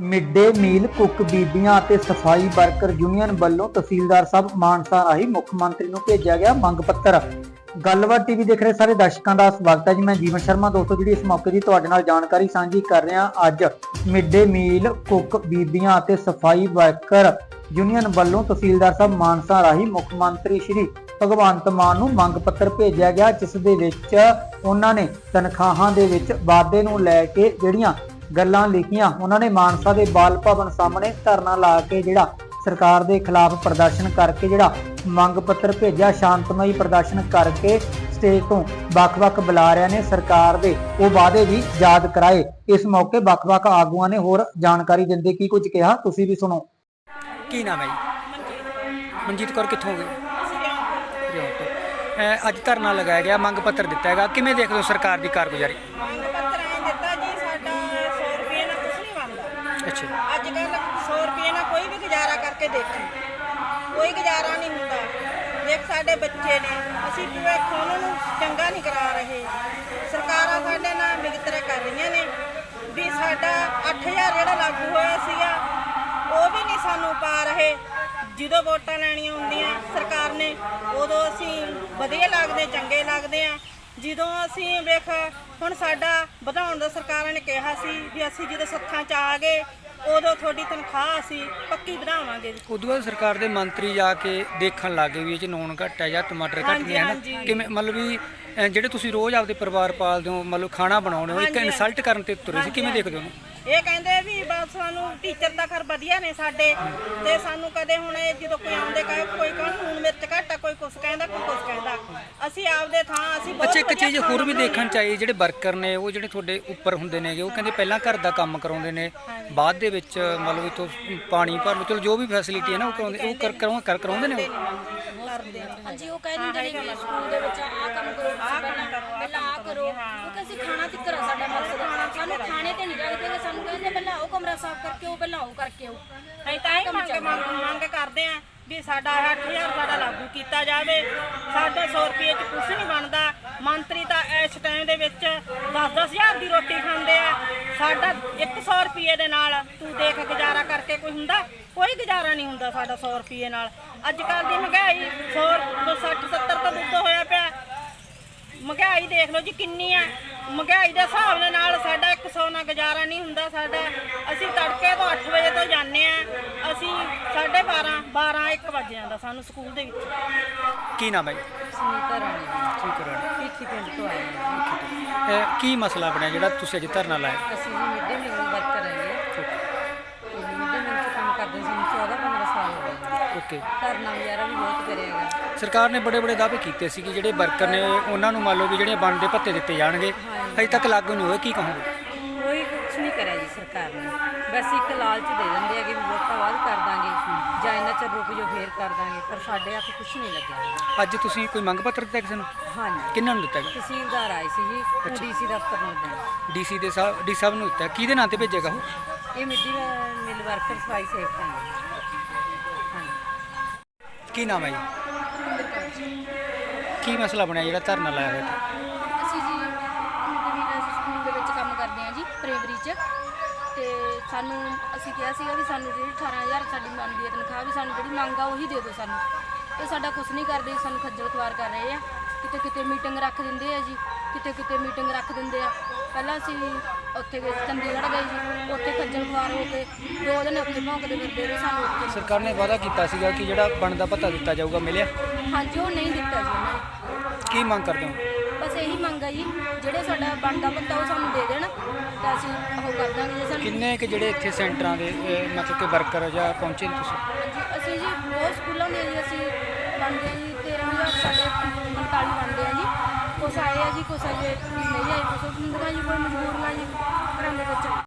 Mid day meal cook ਬੀਬੀਆਂ ਅਤੇ ਸਫ਼ਾਈ ਵਰਕਰ ਯੂਨੀਅਨ ਵੱਲੋਂ ਤਹਿਸੀਲਦਾਰ ਸਾਹਿਬ ਮਾਨਸਾ ਰਾਹੀਂ ਮੁੱਖ ਮੰਤਰੀ ਨੂੰ ਭੇਜਿਆ ਗਿਆ ਮੰਗ ਪੱਤਰ। ਗੱਲਬਾਤ ਟੀਵੀ ਦੇਖ ਰਹੇ ਸਾਰੇ ਦਰਸ਼ਕਾਂ ਦਾ ਸਵਾਗਤ ਹੈ ਜੀ। ਮੈਂ ਜੀਵਨ ਸ਼ਰਮਾ, ਦੋਸਤੋ, ਜਿਹੜੀ ਇਸ ਮੌਕੇ ਦੀ ਤੁਹਾਡੇ ਨਾਲ ਜਾਣਕਾਰੀ ਸਾਂਝੀ ਕਰ ਰਿਹਾ ਅੱਜ ਮਿਡ ਡੇ ਮੀਲ ਕੁੱਕ ਬੀਬੀਆਂ ਅਤੇ ਸਫ਼ਾਈ ਵਰਕਰ ਯੂਨੀਅਨ ਵੱਲੋਂ ਤਹਿਸੀਲਦਾਰ ਸਾਹਿਬ ਮਾਨਸਾ ਰਾਹੀਂ ਮੁੱਖ ਮੰਤਰੀ ਸ਼੍ਰੀ ਭਗਵੰਤ ਮਾਨ ਨੂੰ ਮੰਗ ਪੱਤਰ ਭੇਜਿਆ ਗਿਆ, ਜਿਸ ਦੇ ਵਿੱਚ ਉਹਨਾਂ ਨੇ ਤਨਖਾਹਾਂ ਦੇ ਵਿੱਚ ਵਾਧੇ ਨੂੰ ਲੈ ਕੇ ਜਿਹੜੀਆਂ ਗੱਲਾਂ ਲਿਖੀਆਂ। ਉਹਨਾਂ ਨੇ ਮਾਨਸਾ ਦੇ ਬਾਲ ਭਵਨ ਸਾਹਮਣੇ ਧਰਨਾ ਲਾ ਕੇ ਜਿਹੜਾ ਸਰਕਾਰ ਦੇ ਖਿਲਾਫ ਪ੍ਰਦਰਸ਼ਨ ਕਰਕੇ ਜਿਹੜਾ ਮੰਗ ਪੱਤਰ ਭੇਜਿਆ ਸ਼ਾਂਤਮਈ ਪ੍ਰਦਰਸ਼ਨ ਕਰਕੇ ਸਟੇਜ ਤੋਂ ਵੱਖ-ਵੱਖ ਬੁਲਾਰਿਆਂ ਨੇ ਸਰਕਾਰ ਦੇ ਉਹ ਵਾਅਦੇ ਵੀ ਯਾਦ ਕਰਾਏ। ਇਸ ਮੌਕੇ ਵੱਖ-ਵੱਖ ਆਗੂਆਂ ਨੇ ਹੋਰ ਜਾਣਕਾਰੀ ਦਿੰਦੇ ਕੀ ਕੁਝ ਕਿਹਾ ਤੁਸੀਂ ਵੀ ਸੁਣੋ। ਕੀ ਨਾਮ ਹੈ ਜੀ? ਮਨਜੀਤ ਕੌਰ ਕਿੱਥੋਂ ਗਏ? ਅੱਜ ਧਰਨਾ ਲਗਾਇਆ ਗਿਆ ਮੰਗ ਪੱਤਰ ਦਿੱਤਾ ਹੈਗਾ। ਕਿਵੇਂ ਦੇਖਦੇ ਹੋ ਸਰਕਾਰ ਦੀ ਕਾਰਗੁਜ਼ਾਰੀ? ਅੱਛਾ। ਅੱਜ ਕੱਲ 100 ਰੁਪਏ ਨਾਲ ਕੋਈ ਵੀ ਗੁਜ਼ਾਰਾ ਕਰਕੇ ਦੇਖੀ ਕੋਈ ਗੁਜ਼ਾਰਾ ਨਹੀਂ ਹੁੰਦਾ। ਦੇਖ ਸਾਡੇ ਬੱਚੇ ਨੇ, ਅਸੀਂ ਭਵਿੱਖ ਉਹਨਾਂ ਨੂੰ ਚੰਗਾ ਨਹੀਂ ਕਰਾ ਰਹੇ। ਸਰਕਾਰਾਂ ਸਾਡੇ ਨਾਲ ਮਿਗਤਰੇ ਕਰ ਰਹੀਆਂ ਨੇ। ਵੀ ਸਾਡਾ 8000 ਜਿਹੜਾ ਲਾਗੂ ਹੋਇਆ ਸੀਗਾ, ਉਹ ਵੀ ਨਹੀਂ ਸਾਨੂੰ ਪਾ ਰਹੇ। ਜਦੋਂ ਵੋਟਾਂ ਲੈਣੀਆਂ ਹੁੰਦੀਆਂ, ਸਰਕਾਰ ਨੇ, ਉਦੋਂ ਅਸੀਂ ਵਧੀਆ ਲੱਗਦੇ, ਚੰਗੇ ਲੱਗਦੇ ਆ। ਜਦੋਂ ਅਸੀਂ ਵੇਖ ਹੁਣ ਸਾਡਾ ਵਧਾਉਣ ਦਾ ਸਰਕਾਰਾਂ ਨੇ ਕਿਹਾ ਸੀ ਵੀ ਅਸੀਂ ਜਦੋਂ ਸੱਥਾਂ 'ਚ ਆ ਗਏ ਉਦੋਂ ਤੁਹਾਡੀ ਤਨਖਾਹ ਅਸੀਂ ਪੱਕੀ ਵਧਾਵਾਂਗੇ ਉਦੋਂ ਬਾਅਦ ਸਰਕਾਰ ਦੇ ਮੰਤਰੀ ਜਾ ਕੇ ਦੇਖਣ ਲੱਗੇ ਵੀ ਇਹ ਚ ਨੂਨ ਘੱਟ ਹੈ ਜਾਂ ਟਮਾਟਰ ਘੱਟ ਹਾਂਜੀ, ਨੇ ਹੈ ਨਾ ਹਾਂਜੀ। ਕਿਵੇਂ ਮਤਲਬ ਵੀ ਅਹ ਜਿਹੜੇ ਤੁਸੀਂ ਰੋਜ਼ ਆਪਦੇ ਪਰਿਵਾਰ ਪਾਲਦੇ ਹੋ ਮਤਲਬ ਖਾਣਾ ਬਣਾਉਂਦੇ ਹੋ ਇੱਕ ਹਾਂਜੀ, ਇਨਸਲਟ ਕਰਨ ਤੇ ਤੁਰੇ ਸੀ ਕਿਵੇਂ ਦੇਖਦੇ ਹੋ ਉਹਨੂੰ? ਇਹ ਕਹਿੰਦੇ ਵੀ ਬਸ ਸਾਨੂੰ ਟੀਚਰ ਤਾਂ ਖਰ ਵਧੀਆ ਨੇ ਸਾਡੇ ਤੇ ਸਾਨੂੰ ਕਦੇ ਹੁਣ ਇਹ ਜਦੋਂ ਕੋਈ ਆਉਂਦੇ ਕਹੇ ਕੋਈ ਕਹਿੰਦਾ ਲੂਣ ਮਿਰਚ ਘੱਟ ਆ ਕੋਈ ਕੁਛ ਕਹਿੰਦਾ ਕੋਈ ਕੁਛ ਕਹਿੰਦਾ। ਅਸੀਂ ਆਪਦੇ ਥਾਂ ਅਸੀਂ ਬਹੁਤ ਅੱਛਾ ਇੱਕ ਵਧੀਆ ਚੀਜ਼ ਹੋਰ ਵੀ ਖਾਣਾ ਦੇਖਣ ਚਾਹੀਏ ਜਿਹੜੇ ਵਰਕਰ ਨੇ ਉਹ ਜਿਹੜੇ ਤੁਹਾਡੇ ਉੱਪਰ ਹੁੰਦੇ ਨੇਗੇ ਉਹ ਕਹਿੰਦੇ ਪਹਿਲਾਂ ਘਰ ਦਾ ਕੰਮ ਕਰਾਉਂਦੇ ਨੇ ਬਾਅਦ ਦੇ ਵਿੱਚ ਮਤਲਬ ਇਥੋਂ ਪਾਣੀ ਭਰ ਲਓ ਚਲੋ ਜੋ ਵੀ ਫੈਸਿਲਿਟੀ ਹੈ ਨਾ ਉਹ ਕਰਾਉਂਦੇ ਉਹ ਕਰ ਕਰਾਉਂ- ਕਰ ਕਰਾਉਂਦੇ ਨੇ ਉਹ? ਕਰਦੇ। ਹਾਂਜੀ ਉਹ ਕਹਿ ਦਿੰਦੇ ਨੇ ਸਕੂਲ ਦੇ ਵਿੱਚ ਆਹ ਕੰਮ ਕਰੋ ਤੁਸੀਂ ਪਹਿਲਾਂ ਪਹਿਲਾਂ ਆਹ ਕਰੋ ਕਿਉਂਕਿ ਅਸੀਂ ਖਾਣਾ ਤਿੱਕਰ ਆ ਸਾਡਾ ਮਕਸਦ। ਸਾਨੂੰ ਖਾਣੇ ਤੇ ਨਹੀਂ ਰੱਖਦੇ ਕਿ ਸਾਨੂੰ ਕਹਿੰਦੇ ਪਹਿਲਾਂ ਉਹ ਕਮਰਾ ਸਾਫ਼ ਕਰਕੇ ਆਓ ਪਹਿਲਾਂ ਉਹ ਕਰਕੇ ਆਓ। ਅਸੀਂ ਤਾਂ ਹੀ ਮੰਗ ਮੰਗ ਮੰਗ ਕਰਦੇ ਆ ਵੀ ਸਾਡਾ 8000 ਸਾਡਾ ਲਾਗੂ ਕੀਤਾ ਜਾਵੇ। ਸਾਡੇ 100 ਰੁਪਏ ਚ ਕੁਝ ਨਹੀਂ ਬਣਦਾ। ਮੰਤਰੀ ਤਾਂ ਇਸ ਟਾਈਮ ਦੇ ਵਿੱਚ 10-10000 ਦੀ ਰੋਟੀ ਖਾਂਦੇ ਆ। ਸਾਡਾ 100 ਰੁਪਏ ਦੇ ਨਾਲ ਤੂੰ ਦੇਖ ਗੁਜ਼ਾਰਾ ਕਰਕੇ ਕੋਈ ਹੁੰਦਾ? ਕੋਈ ਗੁਜ਼ਾਰਾ ਨਹੀਂ ਹੁੰਦਾ ਸਾਡਾ 100 ਰੁਪਏ ਨਾਲ। ਅੱਜ ਕੱਲ ਦੀ ਮਹਿੰਗਾਈ 100 60 70 ਤਾਂ ਦੁੱਧ ਹੋਇਆ ਪਿਆ। ਮਹਿੰਗਾਈ ਦੇਖ ਲਓ ਜੀ ਕਿੰਨੀ ਆ। ਮਹਿੰਗਾਈ ਦੇ ਹਿਸਾਬ ਦੇ ਨਾਲ ਸਾਡਾ 100 ਨਾਲ ਗੁਜ਼ਾਰਾ ਨਹੀਂ ਹੁੰਦਾ ਸਾਡਾ ਅਸੀਂ ਤੜਕੇ ਤੋਂ 8 ਵਜੇ ਤੋਂ ਜਾਂਦੇ ਆ ਅਸੀਂ 12:30 12 1 ਵਜੇ ਜਾਂਦਾ ਸਾਨੂੰ ਸਕੂਲ ਦੇ ਵਿੱਚ। ਕੀ ਨਾਮ ਹੈ ਜੀ? ਸੁਨੀਤਾ ਰਾਣੀ। ਠੀਕ ਹੈ ਰਾਣੀ। ਪੀਠੀ ਪਿੰਡ ਤੋਂ ਆਏ ਹਾਂ। ਇਹ ਕੀ ਮਸਲਾ ਬਣਿਆ ਜਿਹੜਾ ਤੁਸੀਂ ਅੱਜ ਧਰਨਾ ਲਾਇਆ? ਅਸੀਂ ਜੀ ਮਿੱਡੇ ਮੀਲ ਵਰਕਰ ਹੈਗੇ ਤੇ ਮਿੱਡੇ ਮੀਲ 'ਚ ਕੰਮ ਕਰਦੇ ਸਾਨੂੰ 14 15 ਸਾਲ ਹੋ ਗਏ ਓਕੇ ਧਰਨਾ ਵਗੈਰਾ ਵੀ ਬਹੁਤ ਕਰਿਆ ਹੈਗਾ ਸਰਕਾਰ ਨੇ ਬੜੇ ਬੜੇ ਦਾਅਵੇ ਕੀਤੇ ਸੀ ਕਿ ਜਿਹੜੇ ਵਰਕਰ ਨੇ ਉਹਨਾਂ ਨੂੰ ਮੰਨ ਲਓ ਵੀ ਜਿਹੜੇ ਬਣਦੇ ਭੱਤੇ ਦਿੱਤੇ ਜਾਣਗੇ ਅਜੇ ਤੱਕ ਲਾਗੂ ਨਹੀਂ ਹੋਏ ਕੀ ਕਹੋਗੇ? ਕੋਈ ਕੁਝ ਨਹੀਂ ਕਰਿਆ ਜੀ ਸਰਕਾਰ ਨੇ। ਬਸ ਇੱਕ ਲਾਲਚ ਦੇ ਦਿੰਦੇ ਹੈਗੇ ਵੀ ਵੋਟਾਂ ਬਾਅਦ ਕਰ ਦਾਂਗੇ ਜਾਂ ਇੰਨਾ ਚਿਰ ਰੁਕ ਜੋ ਫੇਰ ਕਰ ਦਾਂਗੇ ਪਰ ਸਾਡੇ ਹੱਥ ਕੁਝ ਨਹੀਂ ਲੱਗਿਆ। ਅੱਜ ਤੁਸੀਂ ਕੋਈ ਮੰਗ ਪੱਤਰ ਦਿੱਤਾ ਕਿਸੇ ਨੂੰ? ਹਾਂਜੀ। ਕਿੰਨਾਂ ਨੂੰ ਦਿੱਤਾ ਤਹਿਸੀਲਦਾਰ ਆਏ ਸੀ ਜੀ ਡੀਸੀ ਦਫ਼ਤਰ ਨੂੰ ਦੇਣ ਡੀਸੀ ਦੇ ਸਾਹਿਬ ਡੀ ਸਾਹਿਬ ਨੂੰ ਦਿੱਤਾ। ਕਿਹਦੇ ਨਾਂ ਤੇ ਭੇਜੇਗਾ ਉਹ? ਇਹ ਮਿੱਡੀ ਮਿਲ ਵਰਕਰ ਸਫ਼ਾਈ ਸੇਵਕ ਹਾਂਜੀ ਕੀ ਨਾਮ ਹੈ ਜੀ? ਕੀ ਮਸਲਾ ਬਣਿਆ ਜਿਹੜਾ ਧਰਨਾ ਲਾਇਆ ਹੋਇਆ ਇੱਥੇ? ਅਸੀਂ ਜੀ ਸਕੂਲ ਦੇ ਵਿੱਚ ਕੰਮ ਕਰਦੇ ਹਾਂ ਜੀ ਪ੍ਰਾਇਮਰੀ 'ਚ। ਤੇ ਸਾਨੂੰ, ਅਸੀਂ ਕਿਹਾ ਸੀਗਾ ਵੀ ਸਾਨੂੰ ਜਿਹੜੀ 18000 ਸਾਡੀ ਮੰਨਦੀ ਹੈ ਤਨਖਾਹ, ਵੀ ਸਾਨੂੰ ਜਿਹੜੀ ਮੰਗ ਆ ਉਹੀ ਦੇ ਦਿਓ ਸਾਨੂੰ। ਇਹ ਸਾਡਾ ਕੁਝ ਨਹੀਂ ਕਰਦੇ, ਸਾਨੂੰ ਖੱਜਲ ਖੁਆਰ ਕਰ ਰਹੇ ਆ। ਕਿਤੇ ਕਿਤੇ ਮੀਟਿੰਗ ਰੱਖ ਦਿੰਦੇ ਆ ਜੀ ਕਿਤੇ ਕਿਤੇ ਮੀਟਿੰਗ ਰੱਖ ਦਿੰਦੇ ਆ। ਪਹਿਲਾਂ ਅਸੀਂ ਉੱਥੇ ਗਏ ਸੀ, ਚੰਡੀਗੜ੍ਹ ਗਏ ਜੀ ਉੱਥੇ ਖੱਜਲ ਖਵਾਰ ਹੋ ਕੇ ਦੋ ਦਿਨ ਉੱਥੇ ਭੌਂਕਦੇ ਫਿਰਦੇ ਰਹੇ ਸਾਨੂੰ ਉੱਥੇ। ਸਰਕਾਰ ਨੇ ਵਾਅਦਾ ਕੀਤਾ ਸੀਗਾ ਕਿ ਜਿਹੜਾ ਬਣਦਾ ਭੱਤਾ ਦਿੱਤਾ ਜਾਊਗਾ ਮਿਲਿਆ? ਹਾਂਜੀ ਉਹ ਨਹੀਂ ਦਿੱਤਾ ਜੀ ਉਹਨਾਂ ਨੇ। ਕੀ ਮੰਗ ਕਰਦੇ ਹੋ? ਬਸ ਇਹੀ ਮੰਗ ਹੈ ਜੀ ਜਿਹੜੇ ਸਾਡਾ ਬਣਦਾ ਪੱਤਾ ਉਹ ਸਾਨੂੰ ਦੇ ਦੇਣ ਤਾਂ ਅਸੀਂ ਉਹ ਕਰ ਦਾਂਗੇ ਜੇ ਸਾਨੂੰ ਕਿੰਨੇ ਕਿ ਜਿਹੜੇ ਇੱਥੇ ਸੈਂਟਰਾਂ ਦੇ ਅਹ, ਮਤਲਬ ਕਿ ਵਰਕਰ ਜਾਂ ਪਹੁੰਚੇ ਨੇ ਤੁਸੀਂ? ਹਾਂਜੀ ਅਸੀਂ ਜੀ ਬਹੁਤ ਸਕੂਲਾਂ ਦੇ ਜੀ ਅਸੀਂ ਬਣਦੇ ਹਾਂ ਜੀ 13000 ਸਾਡੇ 45 ਬਣਦੇ ਆ ਜੀ ਕੁਛ ਆਏ ਆ ਜੀ, ਕੁਛ ਅਜੇ ਨਹੀਂ ਆਏ, ਕੁਛ। ਹੁੰਦੀਆਂ ਜੀ ਕੋਈ ਮਜਬੂਰੀਆਂ ਜੀ, ਘਰਾਂ ਦੇ ਵਿੱਚ।